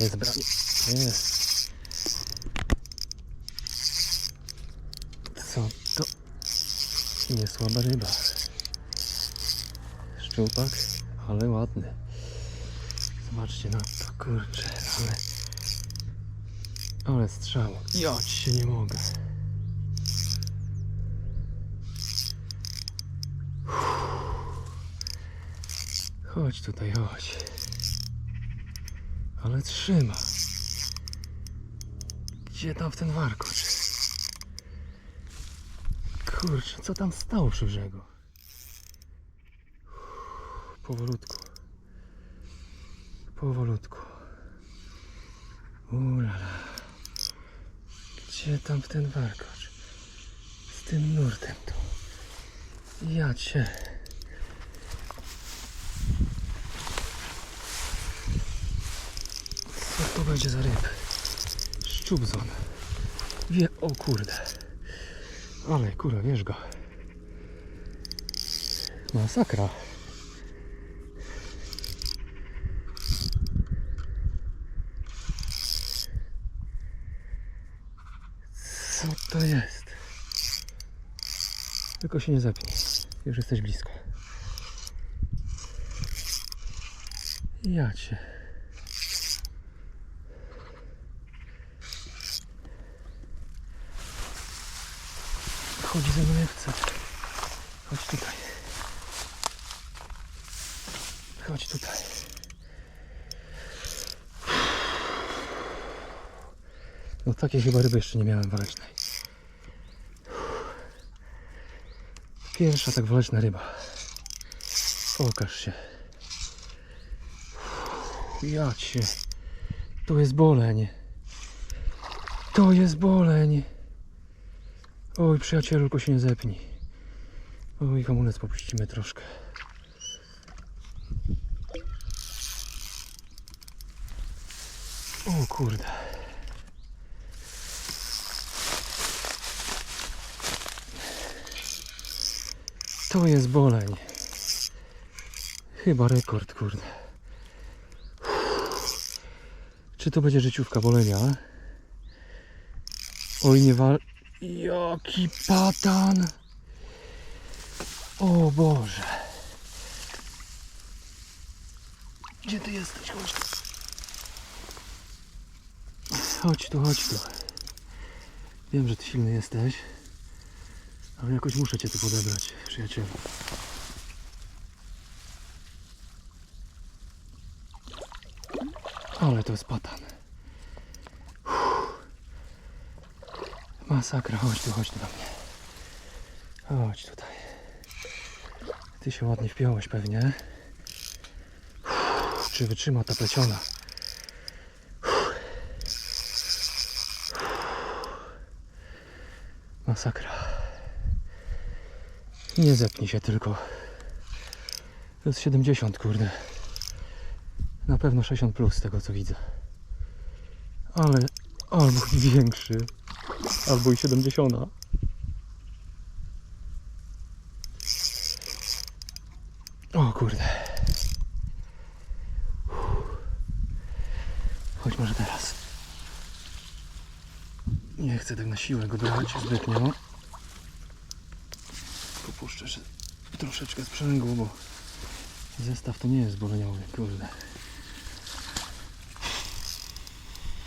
Jest branie. Jest. Co to? Nie słaba ryba. Szczupak, ale ładny. Zobaczcie na to, kurczę, ale... Ale strzał. Ja ci się nie mogę. Chodź tutaj, chodź. Ale trzyma. Gdzie tam w ten warkocz? Kurczę, co tam stało przy brzegu? Powolutku. Powolutku. Ulala. Gdzie tam w ten warkocz? Z tym nurtem tu. Ja cię. Co to będzie za ryb? Szczubzon. Wie, o kurde. Ale kurwa, wiesz go. Masakra. Co to jest? Tylko się nie zapnij. Już jesteś blisko. Ja cię. Chodź ze mną jak chce. Chodź tutaj. Chodź tutaj. No takiej chyba ryby jeszcze nie miałem walecznej. Pierwsza tak waleczna ryba. Pokaż się. Ja cię. To jest boleń. To jest boleń. Oj, przyjacielu, tylko się nie zepnij. Oj, hamulec popuścimy troszkę. O kurde. To jest boleń. Chyba rekord, kurde. Czy to będzie życiówka bolenia? Oj, nie wal... Jaki patan! O Boże! Gdzie ty jesteś? Chodź tu. Chodź tu, chodź tu. Wiem, że ty silny jesteś, ale jakoś muszę cię tu podebrać, przyjacielu. Ale to jest patan. Masakra, chodź tu, chodź tu do mnie. Chodź tutaj. Ty się ładnie wpiąłeś pewnie. Czy wytrzyma ta pleciona? Masakra. Nie zepnij się tylko. To jest 70, kurde. Na pewno 60 plus z tego co widzę. Ale albo większy. Albo i 70. O kurde. Chodź może teraz. Nie chcę tak na siłę go brać zbytnio. Popuszczę jeszcze troszeczkę sprzęgło, bo zestaw to nie jest boleniowy, kurde.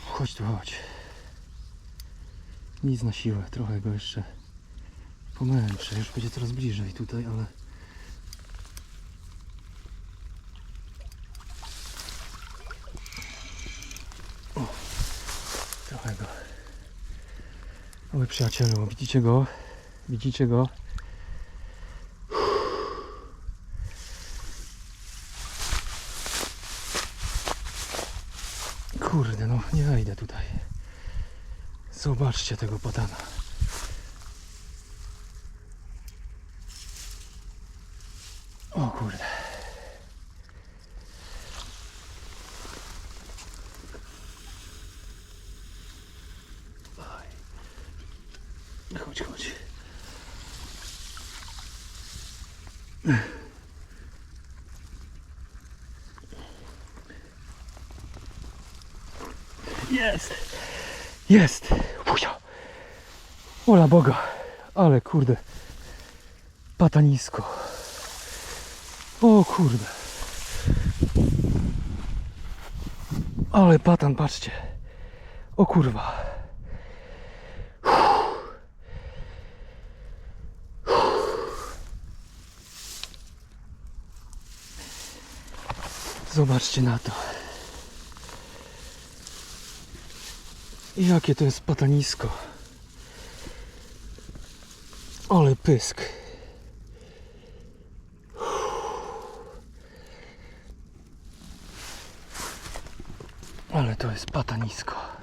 Chodź tu, chodź. Nic na siłę, trochę go jeszcze pomęczę. Już będzie coraz bliżej tutaj, ale... O, trochę go. Oj przyjacielu, widzicie go? Widzicie go? Kurde, no nie wejdę tutaj. Zobaczcie tego patana. O kurde. Chodź, chodź. Jest! Jest! Puzio! Ola Boga! Ale kurde. Patanisko. O kurde. Ale patan, patrzcie. O kurwa. Zobaczcie na to. Jakie to jest patanisko. Ale pysk. Ale to jest patanisko.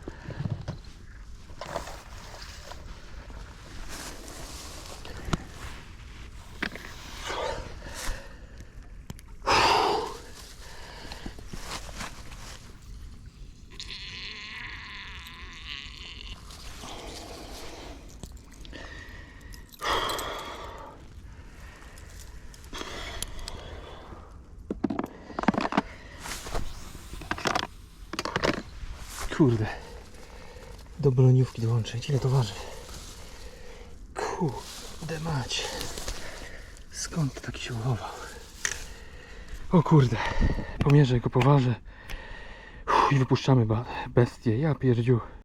Kurde. Do boloniówki dołączyć. Ile to waży? Kurde mać. Skąd taki się uchował? O kurde. Pomierzę go, poważę. Uff, I wypuszczamy bestię. Ja pierdziu.